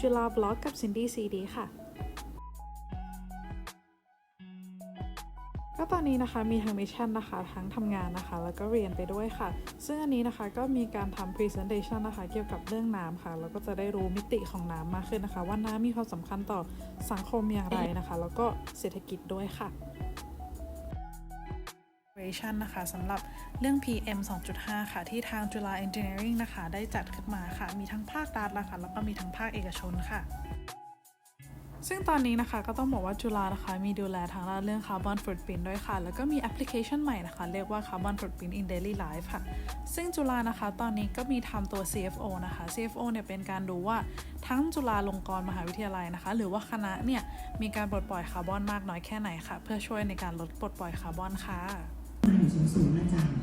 จุฬาบล็อกกับซินดี้ซีดีค่ะก็ตอนนี้นะคะมีทั้งมิชชั่นนะคะทั้งทำงานนะคะ แล้วก็เรียนไปด้วยค่ะ ซึ่งอันนี้นะคะก็มีการทำ Presentation นะคะ เกี่ยวกับเรื่องน้ำค่ะ แล้วก็จะได้รู้มิติของน้ำมากขึ้นนะคะ ว่าน้ำมีความสำคัญต่อสังคมอย่างไรนะคะ แล้วก็เศรษฐกิจด้วยค่ะ Operation นะคะสำหรับเรื่อง PM 2.5 ค่ะ ที่ทางจุฬา Engineering นะคะ ได้จัดขึ้นมาค่ะ มีทั้งภาครัฐนะคะแล้วก็มีทั้งภาคเอกชนค่ะซึ่งตอนนี้นะคะก็ต้องบอกว่าจุฬานะคะ มีดูแลทางด้านเรื่อง Carbon Footprint ด้วยค่ะ แล้วก็มีแอปพลิเคชันใหม่นะคะ เรียกว่า Carbon Footprint in Daily Life ค่ะ ซึ่งจุฬานะคะตอนนี้ก็มีทำตัว CFO นะคะ CFO เนี่ยเป็นการดูว่าทั้งจุฬาลงกรณ์มหาวิทยาลัยนะคะ หรือว่าคณะเนี่ยมีการปลดปล่อยคาร์บอนมากน้อยแค่ไหนค่ะ เพื่อช่วยในการลดปลดปล่อยคาร์บอนค่ะ มาอยู่สูงสูงๆอาจารย์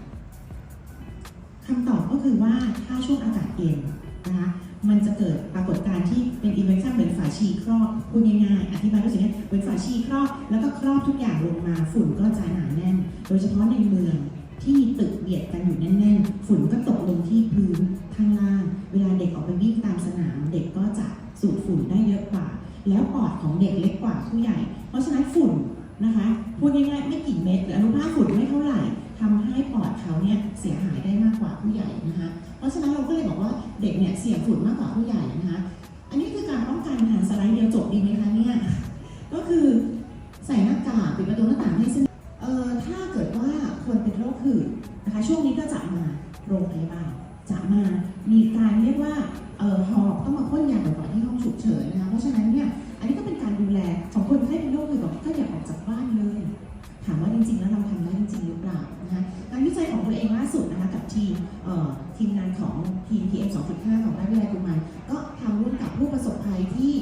คำตอบก็คือว่าถ้าช่วงอากาศเย็นนะคะมันจะเกิดปรากฏการณ์ที่เป็นอีเวนต์เหมือนฝาชีครอบพูดง่ายๆอธิบายด้วยสิ่งนี้เหมือนฝาชีครอบแล้วก็ครอบทุกอย่างลงมาฝุ่นก็จะหนาแน่น โดยเฉพาะในเมืองที่มีตึกเบียดกันอยู่แน่นๆ ฝุ่นก็ตกลงที่พื้นข้างล่าง เวลาเด็กออกไปวิ่งตามสนาม เด็กก็จะสูดฝุ่นได้เยอะกว่า แล้วปอดของเด็กเล็กกว่าผู้ใหญ่ เพราะฉะนั้นฝุ่น นะคะพูดง่ายๆไม่กี่เม็ดหรืออนุภาคฝุ่นไม่เท่าไหร่ทำให้ปอดเขาเนี่ยเสียหายได้มากกว่าผู้ใหญ่นะคะ เพราะฉะนั้นเราก็เลยบอกว่าเด็กเนี่ยเสี่ยงฝุ่นมากกว่าผู้ใหญ่นะคะ อันนี้คือการป้องกันหันสไลด์เดียวจบดีไหมคะเนี่ยก็คือใส่หน้ากากปิดประตูหน้าต่างให้สนิทเอ่อถ้าเกิดว่าคนเป็นโรคหืดนะคะ ช่วงนี้ก็จะมาโรงพยาบาลจะมามีการเรียกว่าเอ่อหอบต้องมาพ่นยาบ่อยๆที่ห้องฉุกเฉินนะคะเพราะฉะนั้นเนี่ย เปล่านะคะงานวิจัยของตัวเองล่าสุดนะคะกับทีมเอ่อทีมงานของทีม PM 2.5 ของราชวิทยาลัยกุมารก็ทำร่วมกับผู้ประสบภัยที่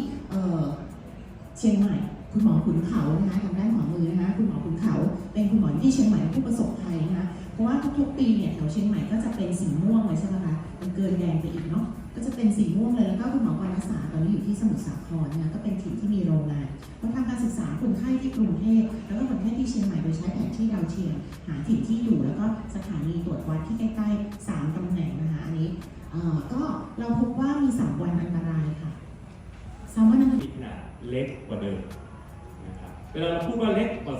เชียงใหม่ คุณหมอขุนเขานะคะทางด้านขวามือนะคะคุณหมอขุนเขา เป็นคุณหมอที่เชียงใหม่ผู้ประสบภัยนะคะเพราะว่าทุกๆปีเนี่ยแถวเชียงใหม่ก็จะเป็นสีม่วงเลยใช่ไหมคะมันเกินแดงไปอีกเนาะก็จะเป็นสีม่วงเลยแล้วก็คุณหมอวรรณศาสตร์ตอนนี้อยู่ที่สมุทรสาครนะคะก็เป็นถิ่นที่มีโรงงานเราทำการศึกษาคนไข้ที่กรุงเทพแล้วก็คนไข้ที่เชียงใหม่โดยใช้แผนที่ดาวเทียมหาถิ่นที่อยู่แล้วก็สถานีตรวจวัดที่ใกล้ๆ3ตำแหน่งนะคะอันนี้เอ่อก็เราพบว่ามีสามวันอันตรายค่ะสามวันอันตรายขนาดเล็กกว่าเดิม เวลาเราพูดว่าเล็กกว่า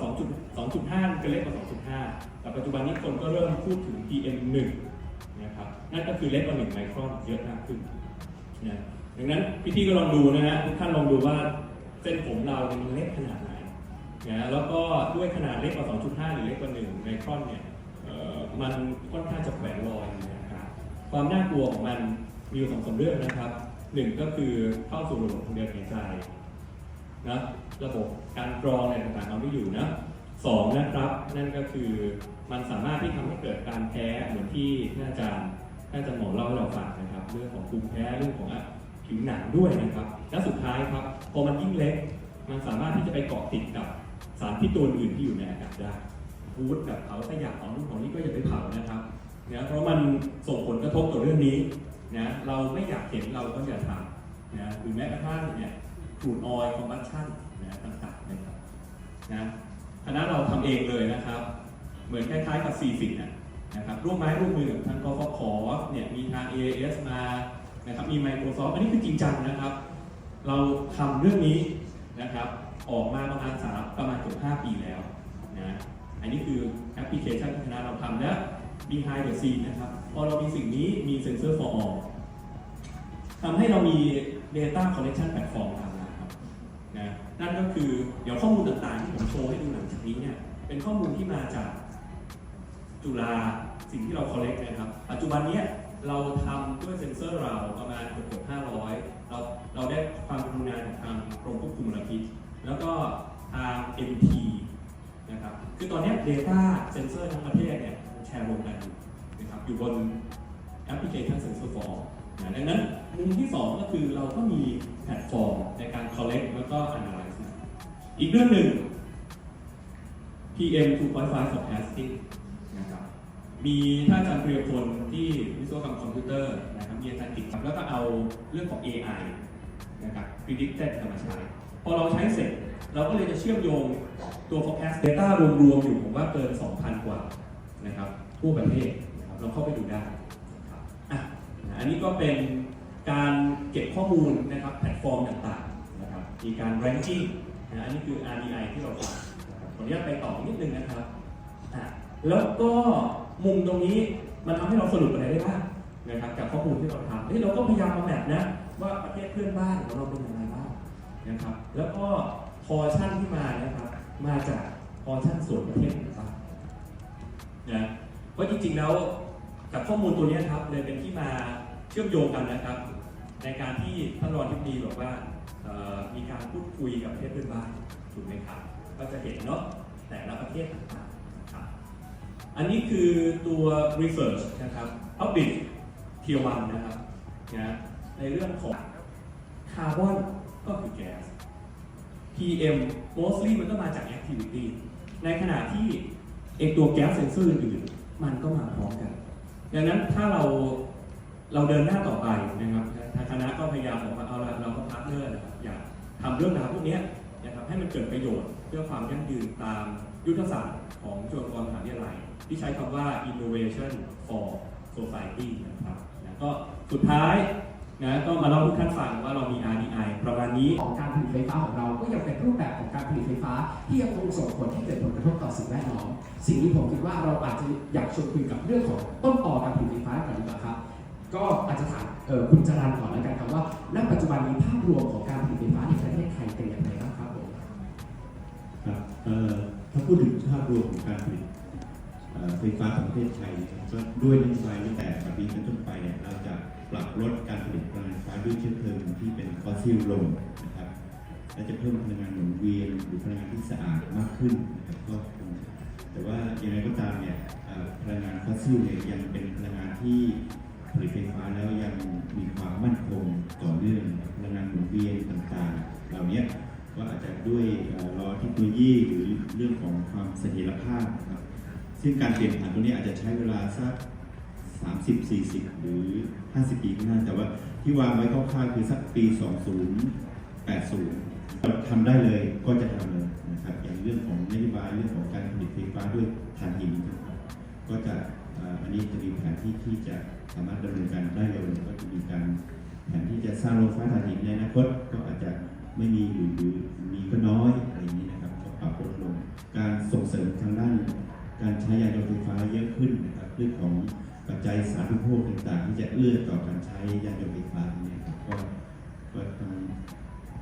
2.2.5มันก็เล็กกว่า 2.5 แต่ปัจจุบันนี้คนก็เริ่มพูดถึง PM1 นะครับ นั่นก็คือเล็กกว่า 1 ไมครอนเยอะมากขึ้นนะดังนั้นพี่ๆก็ลองดูนะฮะทุกท่านลองดูว่าเส้นผมเราเนี่ยมันเล็กขนาดไหนนะแล้วก็ด้วยขนาดเล็กกว่า 2.5 หรือเล็กกว่า 1 ไมครอนเนี่ยมันค่อนข้างจะแขวนลอยนะครับ ความน่ากลัวของมันมีอยู่สองสามเรื่องนะครับหนึ่งก็คือเข้าสู่ระบบทางเดินหายใจ นะระบบการกรองอะไรต่างๆเราไม่อยู่นะสองนะครับ นั่นก็คือมันสามารถที่ทำให้เกิดการแพ้เหมือนที่ท่านอาจารย์ท่านอาจารย์หมอเล่าให้เราฟังนะครับ เรื่องของภูมิแพ้เรื่องของผิวหนังด้วยนะครับ และสุดท้ายครับพอมันยิ่งเล็ก มันสามารถที่จะไปเกาะติดกับสารพิษตัวอื่นที่อยู่ในอากาศได้พูดกับเผาขยะของนู่นของนี่ก็อย่าไปเผานะครับนะเพราะมันส่งผลกระทบต่อเรื่องนี้นะเราไม่อยากเห็นเราก็อย่าทำนะหรือแม้กระทั่งเนี่ย ขูดออยคอมบัชชั่นนะต่างๆนะครับนะคณะเราทำเองเลยนะครับ เหมือนคล้ายๆกับ c ีนะนะครับร่วมไม้ร่วมมือกับทางกฟผเนี่ยมีทาง AAS มานะครับมี Microsoft อันนี้คือจริงจังนะครับ เราทำเรื่องนี้นะครับออกมาประมาณสามประมาณเกือบ5 ปีแล้วนะอันนี้คือแอปพลิเคชันที่คณะเราทำและ behind the scene นะครับ พอเรามีสิ่งนี้มี sensor for all ทำให้เรามี data collection platform ครับ นั่นก็คือเดี๋ยวข้อมูลต่างๆที่ผมโชว์ให้ดูหลังจากนี้เนี่ยเป็นข้อมูลที่มาจากจุฬาสิ่งที่เรา collect นะครับ ปัจจุบันเนี้ยเราทำด้วยเซ็นเซอร์เราประมาณเกือบ500 เราเราได้ความกรุณาจากทางกรมควบคุมมลพิษ แล้วก็ทาง MT นะครับคือตอนนี้ Data Sensor ทั้งประเทศเนี่ยแชร์รวมกันอยู่นะครับอยู่บนแอปพลิเคชัน Sensor for All นะดังนั้นมุมที่ 2 ก็คือเราก็มีแพลตฟอร์มในการ collect แล้วก็ analyze อีกเรื่องหนึ่ง PM 2.5 forecasting นะครับมีท่านอาจารย์เปรียพลที่วิศวกรรมคอมพิวเตอร์นะครับมีอาจารย์กิจครับแล้วก็เอาเรื่องของ AI นะครับ predicted ธรรมชาติพอเราใช้เสร็จ เราก็เลยจะเชื่อมโยงตัว forecast data รวมๆ อยู่ผมว่าเกิน 2,000 กว่านะครับทั่วประเทศนะครับเราเข้าไปดูได้นะครับอะอันนี้ก็เป็นการเก็บข้อมูลนะครับแพลตฟอร์มต่างๆนะครับมีการ ranking นะอันนี้คือ RDI ที่เราทำนะครับขอนุญาตไปต่อนิดนึงนะครับอะแล้วก็มุมตรงนี้มันทำให้เราสรุปอะไรได้บ้างนะครับจากข้อมูลที่เราทำเฮ้ยเราก็พยายามมาแมปนะว่าประเทศเพื่อนบ้านของเราเป็นยังไงบ้างนะครับ แล้วก็พอชั่นที่มานะครับ มาจากพอชั่นส่วนประเทศต่างๆนะเพราะจริงๆแล้วจากข้อมูลตัวนี้ครับเลยเป็นที่มาเชื่อมโยงกันนะครับ ในการที่ท่านรองทิบดีบอกว่ามีการพูดคุยกับประเทศเพื่อนบ้านถูกไหมครับ ก็จะเห็นเนาะแต่ละประเทศต่างๆนะครับอันนี้คือตัว research นะครับ public tier 1นะครับนะในเรื่องของคาร์บอนก็คือแก๊ส PM mostly มันก็มาจาก activity ในขณะที่เองตัวแก๊สเซนเซอร์อื่นมันก็มาพร้อมกัน ดังนั้นถ้าเรา เราเดินหน้าต่อไปนะครับทางคณะก็พยายามบอกว่าเอาละเราก็พาร์ทเนอร์นะครับอยากทำเรื่องราวพวกนี้นะครับให้มันเกิดประโยชน์เพื่อความยั่งยืนตามยุทธศาสตร์ของจุฬาลงกรณ์มหาวิทยาลัยที่ใช้คำว่า innovation for society นะครับนะก็สุดท้ายนะก็มาเล่าทุกท่านฟังว่าเรามี RDI ประมาณนี้ของการผลิตไฟฟ้าของเรา ก็ยังเป็นรูปแบบของการผลิตไฟฟ้า ที่ยังคงส่งผลให้เกิดผลกระทบต่อสิ่งแวดล้อม สิ่งนี้ผมคิดว่าเราอาจจะอยากชวนคุยกับเรื่องของต้นตอการผลิตไฟฟ้าก่อนดีกว่าครับ ก็อาจจะถามคุณจรันก่อนแล้วกันครับว่าณปัจจุบันนี้ภาพรวมของการผลิตไฟฟ้าในประเทศไทยเป็นอย่างไรบ้างครับผมครับถ้าพูดถึงภาพรวมของการผลิตไฟฟ้าของประเทศไทยก็ด้วยนโยบายตั้งแต่ปัจจุบันเป็นต้นไปเนี่ยเราจะปรับลดการผลิตพลังงานไฟฟ้าด้วยเชื้อเพลิงที่เป็นฟอสซิลลงนะครับและจะเพิ่มพลังงานหมุนเวียนหรือพลังงานที่สะอาดมากขึ้นนะครับก็แต่ว่าอย่างไรก็ตามเนี่ยพลังงานฟอสซิลเนี่ยยังเป็นพลังงานที่ ผลิตไฟฟ้าแล้วยังมีความมั่นคงต่อเนื่องพลังงานหมุนเวียนต่างๆ เหล่านี้ก็อาจจะด้วยเอ่อรอเทคโนโลยีหรือเรื่องของความเสถียรภาพครับซึ่งการเปลี่ยนผ่านตรงนี้อาจจะใช้เวลาสัก30 40 หรือ 50 ปีข้างหน้า แต่ว่าที่วางไว้คร่าวๆคือสักปี 2080เราทำได้เลยก็จะทำเลยนะครับอย่างเรื่องของนโยบายเรื่องของการผลิตไฟฟ้าด้วยถ่านหินก็จะ อันนี้จะมีแผนที่ที่จะสามารถดำเนินการได้เร็วก็จะมีการแผนที่จะสร้างโรงไฟฟ้าถ่านหินในอนาคตก็อาจจะไม่มีหรือมีก็น้อยอะไรอย่างนี้นะครับก็ปรับลดลง การส่งเสริมทางด้าน การใช้ยานยนต์ไฟฟ้าเยอะขึ้นนะครับเรื่องของปัจจัยสาธารณูปโภคต่างๆ ที่จะเอื้อต่อการใช้ยานยนต์ไฟฟ้าเนี่ยครับก็ก็ทาง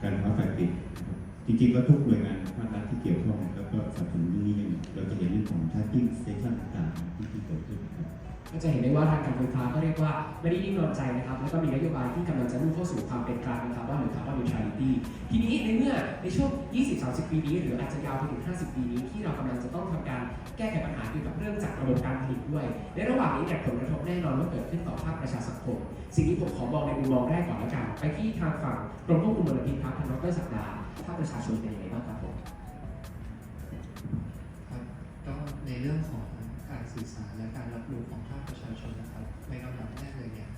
การไฟฟ้าฝ่ายผลิตนะครับจริงๆก็ทุกหน่วยงานภาครัฐที่เกี่ยวข้องก สนับสนุนเรื่องนี้ย่างเราจะเห็นเรื่องของ charging station ต่างๆที่เกิดขึ้นครับ ก็จะเห็นได้ว่าทางการไฟฟ้าก็เรียกว่าไม่ได้นิ่งนอนใจนะครับ แล้วก็มีนโยบายที่กำลังจะมุ่งเข้าสู่ความเป็นกลางนะครับว่าหรือคาร์บอนนิวทรัลิตี้ทีนี้ในเมื่อในช่วง 20-30 ปีนี้ หรืออาจจะยาวไปถึง 50 ปีนี้ที่เรากำลังจะต้องทำการแก้ไขปัญหาเกี่ยวกับเรื่องจากระบบการผลิตด้วย ในระหว่างนี้เนี่ยผลกระทบแน่นอนว่าเกิดขึ้นต่อภาคประชาสังคม สิ่งนี้ผมขอมองในมุมมองแรกก่อนละกันไปที่ทางฝั่งกรมควบคุมมลพิษครับทางดรศักดาภาคประชาชนเป็นยังไงบ้างครับผม เรื่องของการสื่อสารและการรับรู้ของภาคประชาชนนะครับ ในลำดับแรกเลยเนี่ย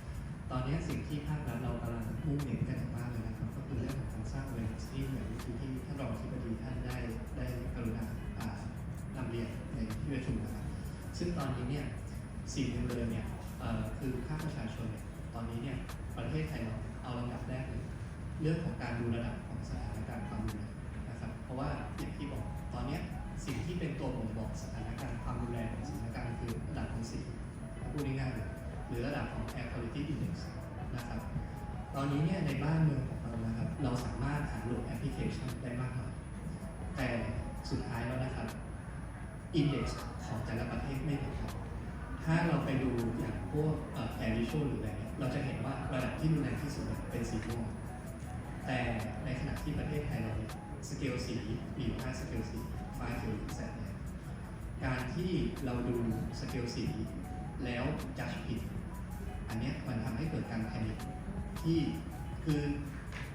ตอนนี้สิ่งที่ภาครัฐเรากำลังมุ่งเน้นกันอย่างมากเลยนะครับ ก็คือเรื่องของการสร้าง awareness ที่เหมือนที่ที่ท่านรองที่ปดีท่านได้ได้กรุณาอ่านำเรียนในที่ประชุมนะครับซึ่งตอนนี้เนี่ยสิ่งหนึ่งเลยเนี่ยคือภาคประชาชนเนี่ยตอนนี้เนี่ยประเทศไทยเราเอาลำดับแรกเลยเรื่องของการดูระดับของสถานการณ์ความรุนแรงนะครับ เพราะว่าอย่างที่บอกตอนเนี้ย สิ่งที่เป็นตัวบ่งบอกสถานการณ์ความรุนแรงของสถานการณ์คือระดับของสีพูดง่ายๆหรือระดับของ air quality index นะครับ ตอนนี้เนี่ยในบ้านเมืองของเรานะครับ เราสามารถหาโหลดแอปพลิเคชันได้มากมายแต่สุดท้ายแล้วนะครับ index ของแต่ละประเทศไม่เหมือนกันถ้าเราไปดูอย่างพวกเอ่อ air visual หรืออะไรเนี่ยเราจะเห็นว่าระดับที่รุนแรงที่สุดเป็นสีม่วงแต่ในขณะที่ประเทศไทยเราเนี่ยสเกลสีมีอยู่5สเกลสี 5ถึงแสนเนี่ยการที่เราดูสเกลสี แล้วจัดผิด อันนี้มันทำให้เกิดการแพนิคที่คือ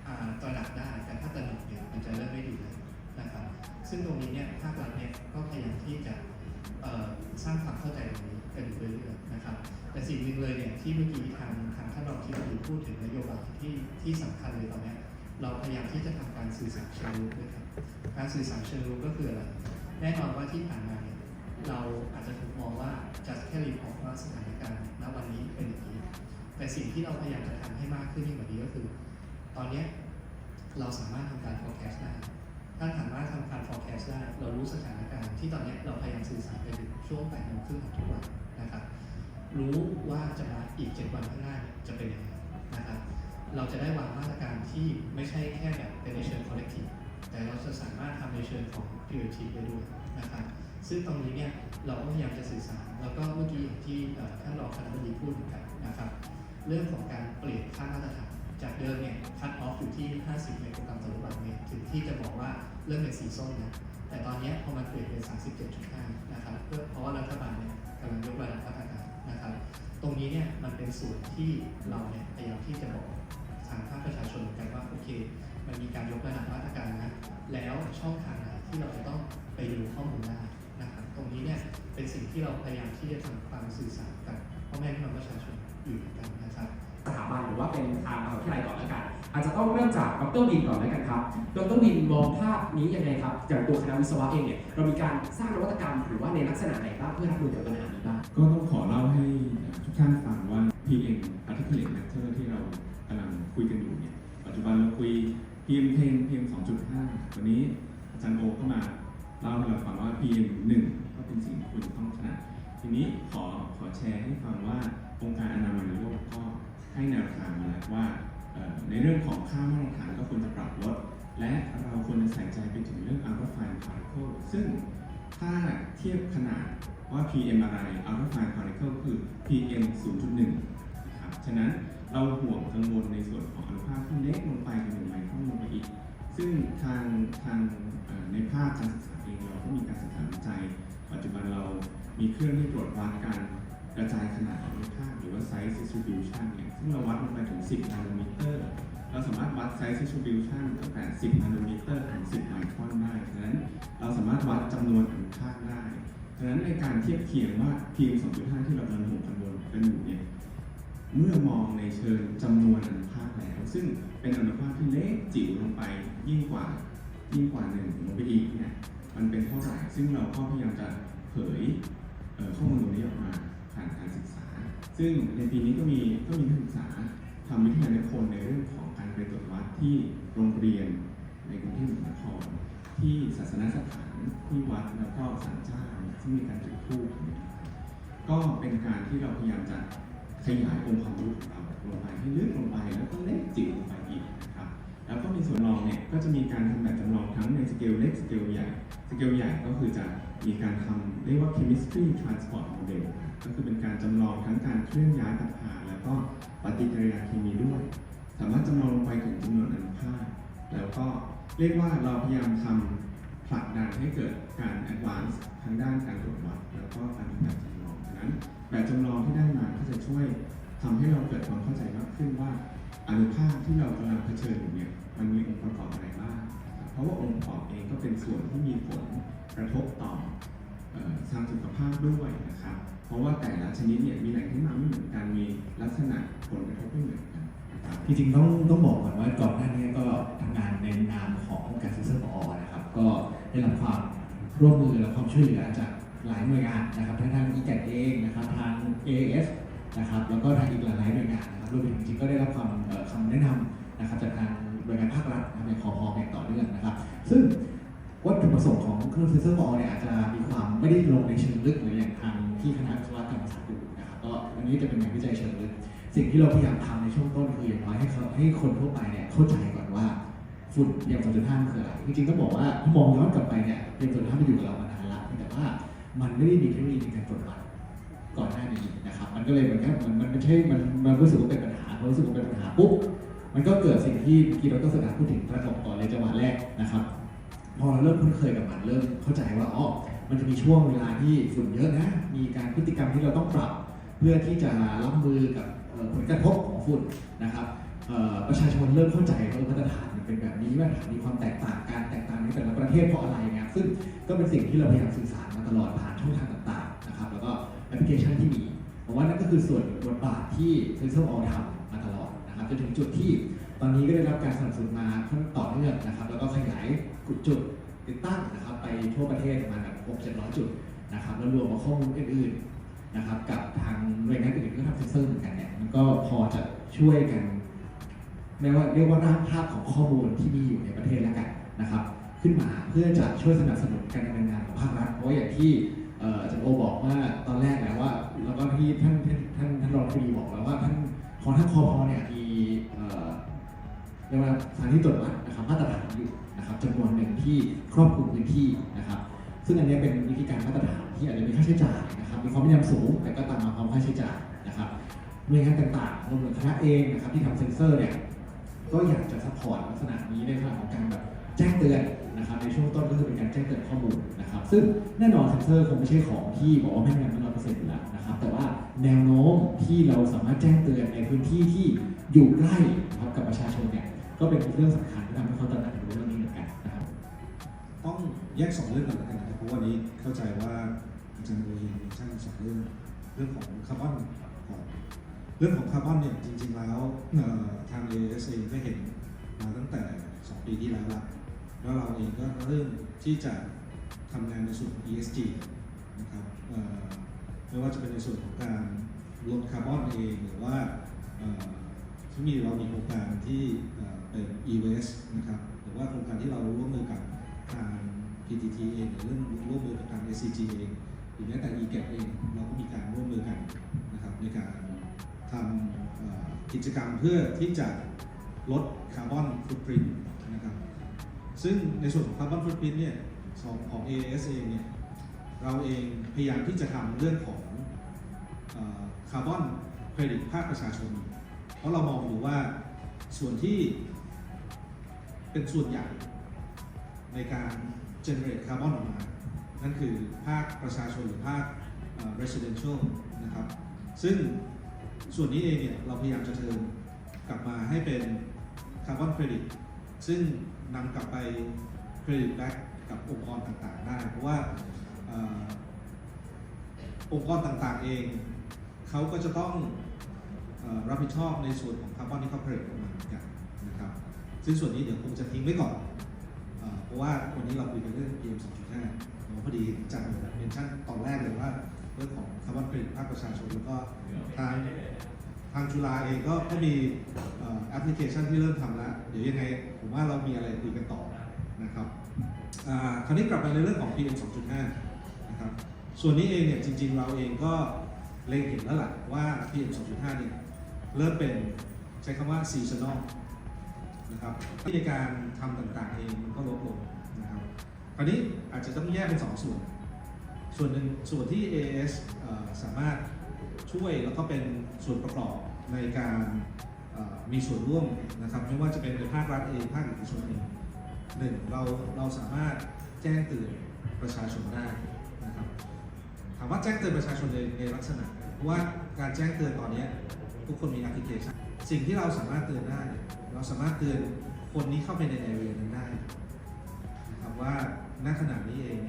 อ่าตระหนักได้แต่ถ้าตระหนักเนี่ยมันจะเริ่มไม่ดีเลยนะครับ ซึ่งตรงนี้เนี่ยภาครัฐเนี่ยก็พยายามที่จะสร้างความเข้าใจตรงนี้กันอยู่เรื่อยๆนะครับ แต่สิ่งหนึ่งเลยเนี่ยที่เมื่อกี้ทางทางท่านรองที่ดีพูดถึงนโยบายที่ที่สำคัญเลยตอนนี้ เราพยายามที่จะทำการสื่อสารเชิงรุกด้วยครับการสื่อสารเชิงรุกก็คืออะไร แน่นอนว่าที่ผ่านมาเนี่ยเราอาจจะถูกมองว่าจะแค่รีพอร์ตว่าสถานการณ์ณวันนี้เป็นอย่างนี้ แต่สิ่งที่เราพยายามจะทำให้มากขึ้นยิ่งกว่านี้ก็คือ ตอนเนี้ยเราสามารถทำการ forecast ได้ ถ้าสามารถทำการ forecast ได้ เรารู้สถานการณ์ที่ตอนนี้เราพยายามสื่อสารไปถึงช่วง8โมงครึ่งของทุกวันนะครับ รู้ว่าจะมาอีก 7 วันข้างหน้าจะเป็นยังไงนะครับ เราจะได้วางมาตรการที่ไม่ใช่แค่แบบเป็นในเชิง collective แต่เราจะสามารถทำในเชิงของ priority ได้ด้วยนะครับซึ่งตรงนี้เนี่ยเราก็พยายามจะสื่อสาร แล้วก็เมื่อกี้ที่ท่านรองคณะบดีพูดเหมือนกันนะครับเรื่องของการเปลี่ยนค่ามาตรฐาน จากเดิมเนี่ยคัดออฟอยู่ที่ 50 ไมโครกรัมต่อลูกบาศก์เมตรถึงที่จะบอกว่าเริ่มเป็นสีส้มนะแต่ตอนนี้พอมันเปลี่ยนเป็น 37.5 นะครับเพื่อเพราะว่ารัฐบาลเนี่ยกำลังยกระดับมาตรการนะครับ ตรงนี้เนี่ยมันเป็นส่วนที่เราเนี่ยพยายามที่จะบอก ทางภาคประชาชนเหมือนกันว่าโอเค มันมีการยกระดับมาตรการนะแล้วช่องทางไหนที่เราจะต้องไปดูข้อมูลได้นะครับตรงนี้เนี่ยเป็นสิ่งที่เราพยายามที่จะทำความสื่อสารกับพ่อแม่พี่น้องประชาชนอยู่เหมือนกันนะครับสถาบันหรือว่าเป็นทางมหาวิทยาลัยก่อนแล้วกันอาจจะต้องเริ่มจากดรวินก่อนแล้วกันครับดรวินมองภาพนี้ยังไงครับอย่างตัวคณะวิศวะเองเนี่ยเรามีการสร้างนวัตกรรม หรือว่าในลักษณะไหนบ้างเพื่อรับมือกับปัญหานี้บ้างก็ต้องขอเล่าให้ทุกท่านฟังว่า PM particulate matter ที่เรากำลัง คุยกันอยู่เนี่ยปัจจุบันเราคุย PM 10 PM 2.5 วันนี้อาจารย์โอก็มาเล่าให้เราฟังว่า PM 1ก็เป็นสิ่งที่คุณต้องถนัดทีนี้ขอขอแชร์ให้ฟังว่าองค์การอนามัยโลกก็ให้แนวทางมาแล้วว่าในเรื่องของค่ามาตรฐานก็ควรจะปรับลด และเราควรจะใส่ใจไปถึงเรื่อง ultra fine particle ซึ่งถ้าเทียบขนาดว่า PM อะไร ultra fine particle คือ PM 0.1นะครับฉะนั้น เราห่วงกังวลในส่วนของอนุภาคที่เล็กลงไปกันหนึ่งไมครอนลงไปอีก ซึ่งทางทางในภาคการศึกษาเองเราก็มีการศึกษาวิจัย ปัจจุบันเรามีเครื่องที่ตรวจวัดการกระจายขนาดอนุภาคหรือว่า size distribution เนี่ยซึ่งเราวัดลงไปถึง 10 นาโนมิเตอร์ เราสามารถวัด size distribution ตั้งแต่ 10 นาโนมิเตอร์ถึง 10 ไมครอนได้ฉะนั้นเราสามารถวัดจำนวนอนุภาคได้ฉะนั้นในการเทียบเคียงว่า PM 2.5 ที่เรากำลังห่วงกังวลกันอยู่เนี่ย เมื่อมองในเชิงจำนวนอนุภาคแล้ว ซึ่งเป็นอนุภาคที่เล็กจิ๋วลงไปยิ่งกว่ายิ่งกว่าหนึ่งลงไปอีกเนี่ยมันเป็นเท่าไหร่ซึ่งเราก็พยายามจะเผยเข้อมูลตรงนี้ออกมาผ่านการศึกษา ซึ่งในปีนี้ก็มีก็มีนักศึกษาทำวิทยานิพนธ์ในเรื่องของการไปตรวจวัดที่โรงเรียนในกรุงเทพมหานครที่ศาสนสถานที่วัดแล้วก็ศาลเจ้าซึ่งมีการจุดธูปนะครับก็เป็นการที่เราพยายามจะ ขยายองค์ความรู้ของเราลงไปให้ลึกลงไปแล้วก็เล็กจิ๋วลงไปอีกนะครับแล้วก็ในส่วนรองเนี่ยก็จะมีการทำแบบจำลองทั้งในสเกลเล็กสเกลใหญ่สเกลใหญ่ก็คือจะมีการทำเรียกว่า chemistry transport model ก็คือเป็นการจำลองทั้งการเคลื่อนย้ายปฏิภาแล้วก็ปฏิกิริยาเคมีด้วย สามารถจำลองลงไปถึงจำนวนอนุภาคแล้วก็เรียกว่าเราพยายามทำผลักดันให้เกิดการ advance ทางด้านการตรวจวัดแล้วก็การทำแบบจำลอง นั้นแบบจำลองที่ได้มาก็จะช่วยทำให้เราเกิดความเข้าใจมากขึ้นว่าอนุภาคที่เรากำลังเผชิญอยู่เนี่ยมันมีองค์ประกอบอะไรบ้างเพราะว่าองค์ประกอบเองก็เป็นส่วนที่มีผลกระทบต่ออทางสุขภาพด้วยนะครับเพราะว่าแต่ละชนิดเนี่ยมีแหล่งที่มาไม่เหมือนกันมีลักษณะผลกระทบไม่เหมือนกันนะครับจริงต้องต้องบอกก่อนว่าก่อนหน้านี้ก็ทำงานในนามของการศึกษาปอนะครับ ก็ได้รับความร่วมมือและความช่วยเหลือจาก หลายหน่วยงานนะครับทั้งทางอีแกเองนะครับทาง AAS นะครับแล้วก็ทางอีกหลายหน่วยงานนะครับรวมถึงจริงก็ได้รับความคำแนะนำนะครับจากทางหน่วยงานภาครัฐนะครับในคอพออย่างต่อเนื่องนะครับ ซึ่งวัตถุประสงค์ของเครื่องเซนเซอร์มอลเนี่ยอาจจะมีความไม่ได้ลงในเชิงลึกหรืออย่างทางที่คณะวิศวกรรมศาสตร์อยู่นะครับก็อันนี้จะเป็นงานวิจัยเชิงลึก สิ่งที่เราพยายามทำในช่วงต้นคืออย่างน้อยให้เขาให้คนทั่วไปเนี่ยเข้าใจก่อนว่าฝุ่นอย่าง2.5มันคืออะไรจริงๆต้องบอกว่ามองย้อนกลับไปเนี่ยอย่าง2.5มันอยู่กับเรามานานละแต่ว่า มันไม่ได้มีเทคโนโลยีในการตรวจวัดก่อนหน้านี้นะครับ มันก็เลยเหมือนกับมันมันไม่ใช่มันมันรู้สึกว่าเป็นปัญหาพอรู้สึกว่าเป็นปัญหาปุ๊บมันก็เกิดสิ่งที่เมื่อกี้เราก็สกัดพูดถึงประกอบก่อนเลยจังหวะแรกนะครับ พอเราเริ่มคุ้นเคยกับมันเริ่มเข้าใจว่าอ๋อมันจะมีช่วงเวลาที่ฝุ่นเยอะนะ มีการพฤติกรรมที่เราต้องปรับ เพื่อที่จะรับมือกับผลกระทบของฝุ่นนะครับประชาชนเริ่มเข้าใจว่ามาตรฐานเป็นแบบนี้มาตรฐานมีความแตกต่างกันแตกต่างในแต่ละประเทศเพราะอะไร ซึ่งก็เป็นสิ่งที่เราพยายามสื่อสารมาตลอดผ่านช่องทางต่างๆนะครับแล้วก็แอปพลิเคชันที่มีผมว่านั่นก็คือส่วนบทบาทที่เซนเซอร์ออลทำมาตลอดนะครับจนถึงจุดที่ตอนนี้ก็ได้รับการสนับสนุนมาค่อนต่อเนื่องนะครับแล้วก็ขยายกุดจุดติดตั้งนะครับไปทั่วประเทศประมาณแบบ6 700 จุดนะครับแล้วรวมกับข้อมูลอื่นๆนะครับกับทางหน่วยงานอื่นๆที่ทำเซนเซอร์เหมือนกันเนี่ยมันก็พอจะช่วยกันไม่ว่าเรียกว่าร่างภาพของข้อมูลที่มีอยู่ในประเทศแล้วกันนะครับ ขึ้นมาเพื่อจะช่วยสนับสนุนการดำเนินงานของภาครัฐเพราะอย่างที่อาจารย์โอบอกว่าตอนแรกแล้วว่าแล้วก็ที่ท่านท่านท่านท่านรองผู้ดีบอกแล้วว่าท่านของท่านคอพอเนี่ยมีเอ่อเรียกว่าสถานที่ตรวจวัดนะครับมาตรฐานอยู่นะครับจำนวนหนึ่งที่ครอบคลุมพื้นที่นะครับซึ่งอันนี้เป็นวิธีการมาตรฐานที่อาจจะมีค่าใช้จ่ายนะครับมีความพยายามสูงแต่ก็ตามมาความค่าใช้จ่ายนะครับหน่วยงานต่างๆรวมถึงคณะเองนะครับที่ทำเซ็นเซอร์เนี่ยก็อยากจะซัพพอร์ตลักษณะนี้ในทางของการแบบแจ้งเตือน นะครับในช่วงต้นก็คือเป็นการแจ้งเตือนข้อมูลนะครับ ซึ่งแน่นอนเซนเซอร์คงไม่ใช่ของที่บอกว่าแม่นยำร้อยเปอร์เซ็นต์อยู่แล้วนะครับ แต่ว่าแนวโน้มที่เราสามารถแจ้งเตือนในพื้นที่ที่อยู่ใกล้นะครับกับประชาชนเนี่ยก็เป็นเรื่องสำคัญที่ทำให้เขาตระหนักรู้เรื่องนี้เหมือนกันนะครับ ต้องแยกสองเรื่องก่อนแล้วกันนะครับเพราะวันนี้เข้าใจว่าอาจารย์โอเองมีช่างสองเรื่องเรื่องของคาร์บอนก่อนเรื่องของคาร์บอนเนี่ยจริง ๆ แล้วเอ่อทาง AS เองก็เห็นมาตั้งแต่ 2 ปีที่แล้วละ แล้วเราเองก็เริ่มที่จะทำงานในส่วน ESG นะครับไม่ว่าจะเป็นในส่วนของการลดคาร์บอนเองหรือว่าที่มีเรามีโครงการที่เป็น e-waste นะครับหรือว่าโครงการที่เราร่วมมือกับทาง PTT เองหรือเรื่องร่วมมือกับทาง SCG เองหรือแม้แต่ eGap เองเราก็มีการร่วมมือกันนะครับในการทำกิจกรรมเพื่อที่จะลดคาร์บอนฟุตปรินต์ ซึ่งในส่วนของคาร์บอนฟุตปรินต์เนี่ยของของ AAS เองเนี่ยเราเองพยายามที่จะทำเรื่องของคาร์บอนเครดิตภาคประชาชน เพราะเรามองดูว่าส่วนที่เป็นส่วนใหญ่ในการ generate คาร์บอนออกมา นั่นคือภาคประชาชนหรือภาคเอ่อ residential นะครับ ซึ่งส่วนนี้เองเนี่ยเราพยายามจะเทิร์นกลับมาให้เป็นคาร์บอนเครดิตซึ่ง นำกลับไปเครดิตแบ็กกับองค์กรต่างๆ ได้ เพราะว่าอองค์กรต่างๆเอง เขาก็จะต้องอรับผิดชอบในส่วนของคาร์บอนที่เขาผลิตออกมาเหมือนกันนะครับ ซึ่งส่วนนี้เดี๋ยวคงจะทิ้งไว้ก่อน เพราะว่าวันนี้เราคุยกันเรื่อง PM 2.5เนอะพอดีจากเมนชั่นตอนแรกเลยว่าเรื่องของคาร์บอนเครดิตภาคประชาชนแล้วก็ทางางจุฬาเองก็ก็มีแอปพลิเคชันที่เริ่มทำแล้ว เดี๋ยวยังไงผมว่าเรามีอะไรคุยกันต่อนะครับคราวนี้กลับไปในเรื่องของ PM 2.5 นะครับ ส่วนนี้เองเนี่ยจริงๆเราเองก็เล็งเห็นแล้วล่ะว่า PM 2.5 เนี่ยเริ่มเป็นใช้คำว่า seasonal นะครับที่ในการทำต่างๆเองมันก็ลดลงนะครับ คราวนี้อาจจะต้องแยกเป็นสองส่วน ส่วนหนึ่งส่วนที่ AS สามารถ ช่วยแล้วก็เป็นส่วนประกอบในการมีส่วนร่วมนะครับไม่ว่าจะเป็นในภาครัฐเองภาคเอกชนเองหนึ่งเราเราสามารถแจ้งเตือนประชาชนได้นะครับถามว่าแจ้งเตือนประชาชนในในลักษณะเพราะว่าการแจ้งเตือนตอนนี้ทุกคนมีแอปพลิเคชัน สิ่งที่เราสามารถเตือนได้ เราสามารถเตือนคนนี้เข้าไปในแอเรียนั้นได้นะครับว่าณขณะนี้เอง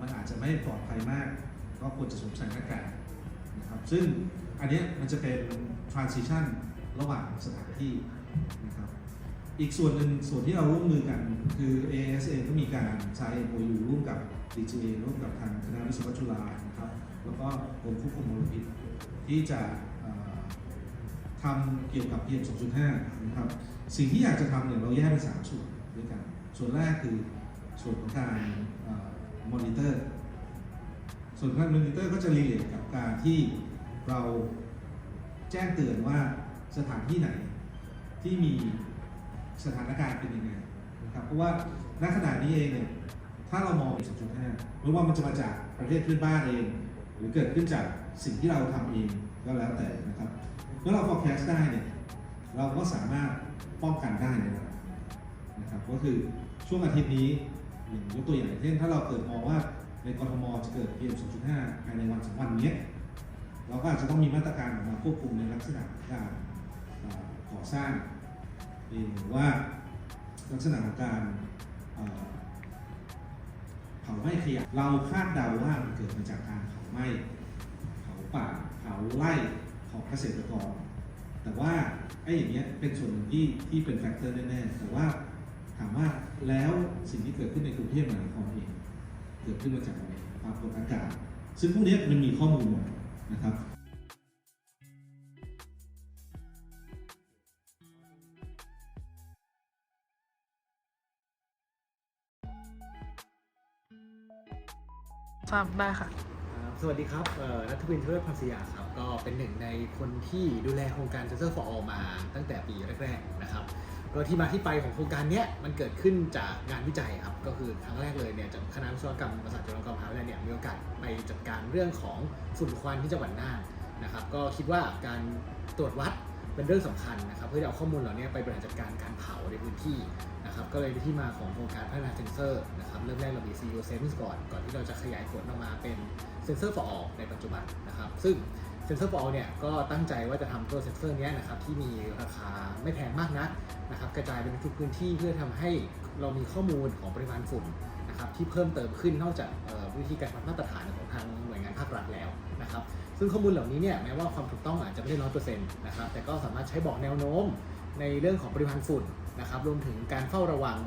มันอาจจะไม่ปลอดภัยมาก ก็ควรจะสวมใส่หน้ากาก นะครับซึ่งอันนี้มันจะเป็น transition ระหว่างสถานที่นะครับอีกส่วนหนึ่งส่วนที่เราร่วมมือกันคือ ASA ก็มีการใช้ MOU ร่วมกับ DGA ร่วมกับทางคณะวิศวะจุฬานะครับแล้วก็กรมควบคุมมลพิษที่จะทำเกี่ยวกับ PM 2.5 นะครับ สิ่งที่อยากจะทำเนี่ยเราแยกเป็นสามส่วนด้วยกัน ส่วนแรกคือส่วนของการมอนิเตอร์ ส่วนการมอนิเตอร์ก็จะรีเลทกับ การที่เราแจ้งเตือนว่าสถานที่ไหนที่มีสถานการณ์เป็นยังไงนะครับเพราะว่าณขณะนี้เองเนี่ยถ้าเรามอง2.5ไม่ว่ามันจะมาจากประเทศเพื่อนบ้านเอง หรือเกิดขึ้นจากสิ่งที่เราทำเองก็แล้วแต่นะครับเมื่อเรา forecast ได้เนี่ยเราก็สามารถป้องกันได้ในระดับนะครับ ก็คือช่วงอาทิตย์นี้อย่างยกตัวอย่างเช่นถ้าเราเกิดมองว่า ในกรทมจะเกิด PM 2.5 ภายในวันสองวันนี้เราก็อาจจะต้องมีมาตรการออกมาควบคุมในลักษณะการเอ่อก่อสร้างหรือว่าลักษณะของการเอ่อเผาไหม้ขยะเราคาดเดาว่ามันเกิดมาจากการเผาไหม้เผาป่าเผาไร่ของเกษตรกร แต่ว่าไอ้อย่างเงี้ยเป็นส่วนหนึ่งที่ที่เป็นแฟกเตอร์แน่ๆแต่ว่าถามว่าแล้วสิ่งที่เกิดขึ้นในกรุงเทพมหานครเอง เกิดขึ้นมาจากอะไรความกดอากาศ ซึ่งพวกนี้มันมีข้อมูลหมดนะครับทราบได้ค่ะ สวัสดีครับนัทวินเทเวศพันศยาครับ ก็เป็นหนึ่งในคนที่ดูแลโครงการ Sensor for All มาตั้งแต่ปีแรกๆนะครับก็ที่มาที่ไปของโครงการนี้มันเกิดขึ้นจากงานวิจัยครับ ก็คือครั้งแรกเลยเนี่ยจากคณะวิศวกรรมศาสตร์จุฬาลงกรณ์มหาวิทยาลัยเนี่ยมีโอกาสไปจัดการเรื่องของฝุ่นควันที่จังหวัดน่านนะครับ ก็คิดว่าการตรวจวัดเป็นเรื่องสำคัญนะครับ เพื่อเอาข้อมูลเหล่านี้ไปบริหารจัดการการเผาในพื้นที่ นะครับก็เลยที่มาของโครงการพัฒนาเซนเซอร์นะครับเริ่มแรกเรามี CEO Sense ก่อนก่อนที่เราจะขยายผลออกมาเป็น Sensor for All ในปัจจุบันนะครับซึ่ง Sensor for All เนี่ยก็ตั้งใจว่าจะทำตัวเซนเซอร์นี้นะครับที่มีราคาไม่แพงมากนักนะครับกระจายเป็นทุกพื้นที่เพื่อทำให้เรามีข้อมูลของปริมาณฝุ่นนะครับที่เพิ่มเติมขึ้นนอกจากวิธีการวัดมาตรฐานของทางหน่วยงานภาครัฐแล้วนะครับซึ่งข้อมูลเหล่านี้เนี่ยแม้ว่าความถูกต้องอาจจะไม่ได้ร้อยเปอร์เซ็นต์นะครับแต่ก็สามารถใช้บอกแนวโน้ม ในเรื่องของปริมาณฝุ่นนะครับรวมถึงการเฝ้าระวัง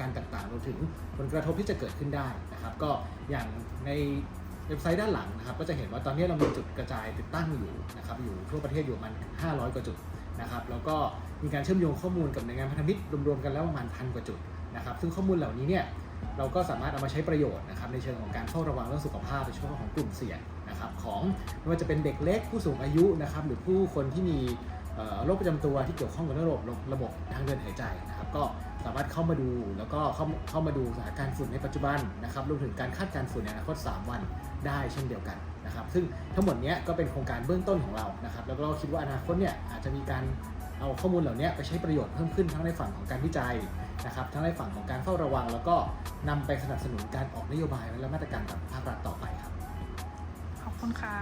การต่างๆรวมถึงผลกระทบที่จะเกิดขึ้นได้นะครับ ก็อย่างในเว็บไซต์ด้านหลังนะครับ ก็จะเห็นว่าตอนนี้เรามีจุดกระจายติดตั้งอยู่นะครับอยู่ทั่วประเทศอยู่ประมาณ500 กว่าจุดนะครับแล้วก็มีการเชื่อมโยงข้อมูลกับหน่วยงานพันธมิตรรวมๆกันแล้วประมาณพันกว่าจุดนะครับ ซึ่งข้อมูลเหล่านี้เนี่ยเราก็สามารถเอามาใช้ประโยชน์นะครับในเชิงของการเฝ้าระวังเรื่องสุขภาพโดยเฉพาะของกลุ่มเสี่ยงนะครับของไม่ว่าจะเป็นเด็กเล็กผู้สูงอายุนะครับหรือผู้คนที่มี โรคประจำตัวที่เกี่ยวข้องกับระบบระบบทางเดินหายใจนะครับก็สามารถเข้ามาดูแล้วก็เข้าเข้ามาดูสถานการณ์ฝุ่นในปัจจุบันนะครับรวมถึงการคาดการณ์ฝุ่นในอนาคต 3 วันได้เช่นเดียวกันนะครับ ซึ่งทั้งหมดนี้ก็เป็นโครงการเบื้องต้นของเรานะครับ แล้วก็คิดว่าอนาคตเนี่ยอาจจะมีการเอาข้อมูลเหล่านี้ไปใช้ประโยชน์เพิ่มขึ้นทั้งในฝั่งของการวิจัยนะครับ ทั้งในฝั่งของการเฝ้าระวัง แล้วก็นำไปสนับสนุนการออกนโยบายและมาตรการตามภาครัฐต่อไปครับ ขอบคุณค่ะ